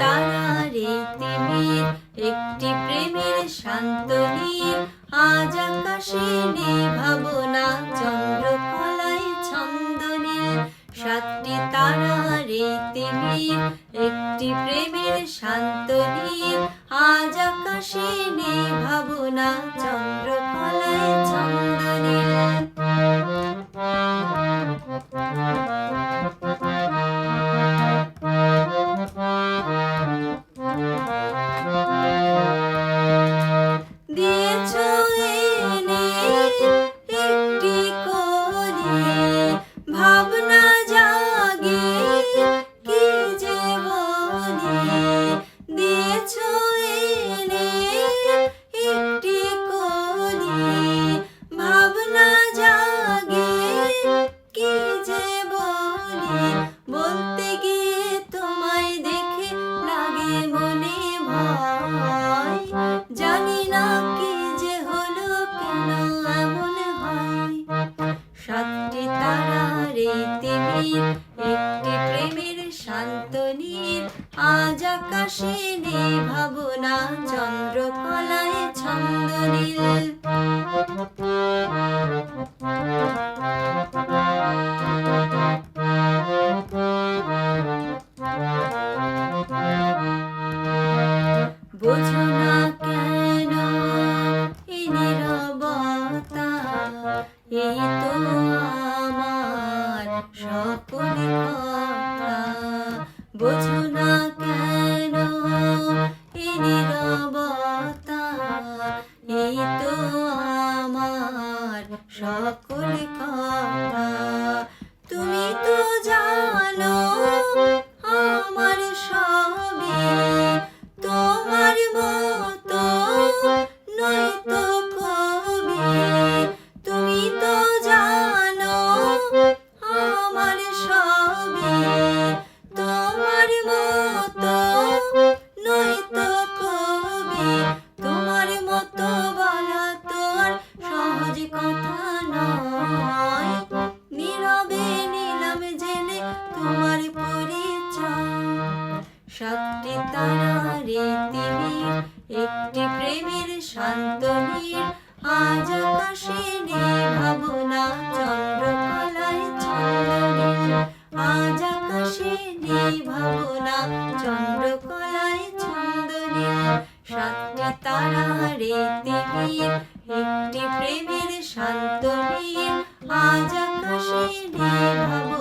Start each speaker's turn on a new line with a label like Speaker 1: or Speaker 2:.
Speaker 1: তারার তিমির, একটি প্রেমের শান্ত নীর আজ আকাশে নেই ভাবনা, চন্দ্রকলায় ছন্দ নীল সাতটি তারার তিমির, একটি প্রেমের শান্ত নীর আজ আকাশে নেই ভাবনা, চন্দ্রকলায় ছন্দ নীল তিমির একটি প্রেমের শান্তনীর আজ আকাশে নেই ভাবনা চন্দ্রকলায় ছন্দ নীল। বোঝো না বোঝো না একটি প্রেমের শান্তনীর আজ আকাশে নেই ভাবনা, চন্দ্রকলায় ছন্দনীল। আজ আকাশে নেই ভাবনা, চন্দ্রকলায় ছন্দনীল। সাতটি তারার এই তিমির, একটি প্রেমের শান্তনীর আজ আকাশে নেই ভাবনা।